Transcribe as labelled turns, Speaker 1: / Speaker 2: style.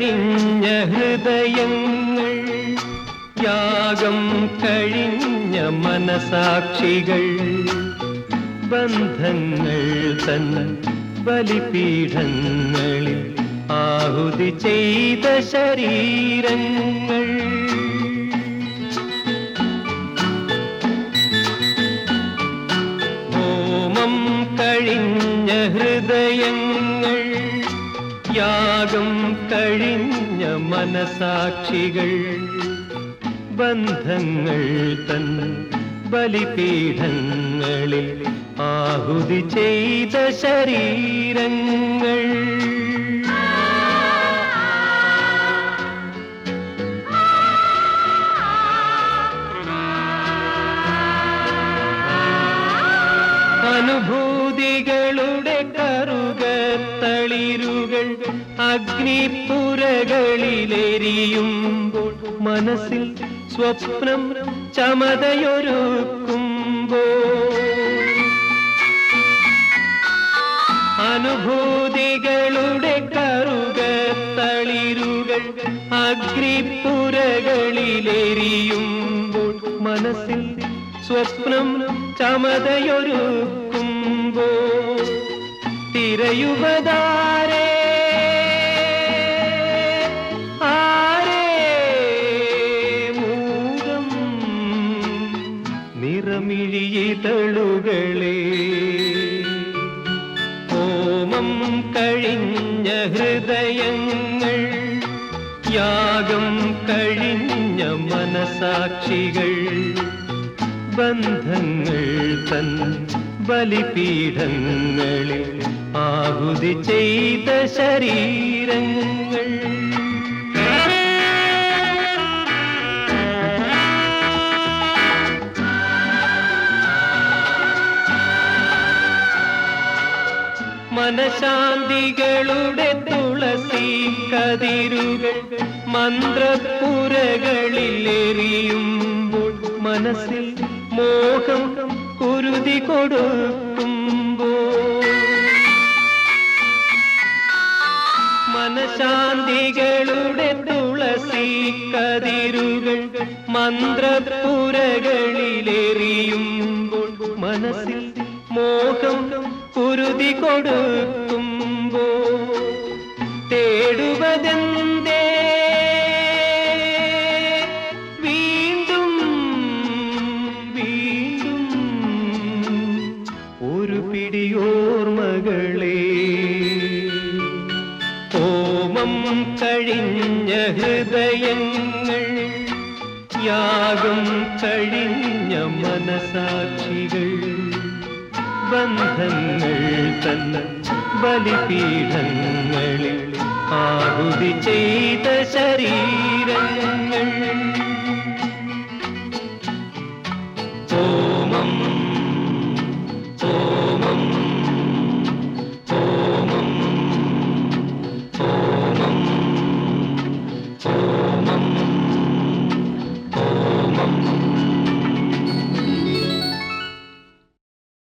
Speaker 1: കഴിഞ്ഞ ഹൃദയങ്ങൾ യാഗം കഴിഞ്ഞ മനസാക്ഷികൾ ബന്ധങ്ങൾ തന്ന ബലിപീഠങ്ങളിൽ ആഹുതി ചെയ്ത ശരീരങ്ങൾ. ഹോമം കഴിഞ്ഞ ഹൃദയങ്ങൾ യാഗം കഴിഞ്ഞ മനസാക്ഷികൾ. ബന്ധങ്ങൾ തൻ ബലിപീഠങ്ങളിൽ ആഹുതി ചെയ്ത ശരീരങ്ങൾ. അനുഭൂതികളുടെ കറുകത്തളിരുകൾ അഗ്നിപ്പുരകളിലെരിയുമ്പോൾ മനസ്സിൽ സ്വപ്നം ചമതയൊരുക്കുമ്പോൾ അനുഭൂതികളുടെ കറുകത്തളിരുകൾ അഗ്നിപ്പുരകളിലെരിയുമ്പോൾ മനസ്സിൽ സ്വപ്നം ചമതയൊരുക്കുമ്പോൾ തിരയുവതാരേ? ആരേ മൂകം? നിറമിഴിയിതളുകളെ ഹോമം കഴിഞ്ഞ ഹൃദയങ്ങൾ യാഗം കഴിഞ്ഞ മനസാക്ഷികൾ ബന്ധങ്ങൾ തൻ ബലിപീഠങ്ങളിൽ ആഹുതി ചെയ്ത ശരീരങ്ങൾ. മനശാന്തികളുടെ തുളസി കതിരുകൾ മന്ത്രപ്പുരകളിലെറിയും മനസ്സിൽ മോഹം കുരുതി കൊടുക്കുമ്പോ മനശാന്തികളുടെ തുളസി കതിരുകൾ മന്ത്രപുരകളിലെറിയും മനസ്സിൽ മോഹം കുരുതി കൊടുക്കുമ്പോൾ ഹോമം കഴിഞ്ഞ ഹൃദയങ്ങൾ യാഗം കഴിഞ്ഞ മനസാക്ഷികൾ ബന്ധങ്ങൾ തന്ന ബലിപീഠങ്ങളിൽ ആഹുതി ചെയ്ത ശരീരം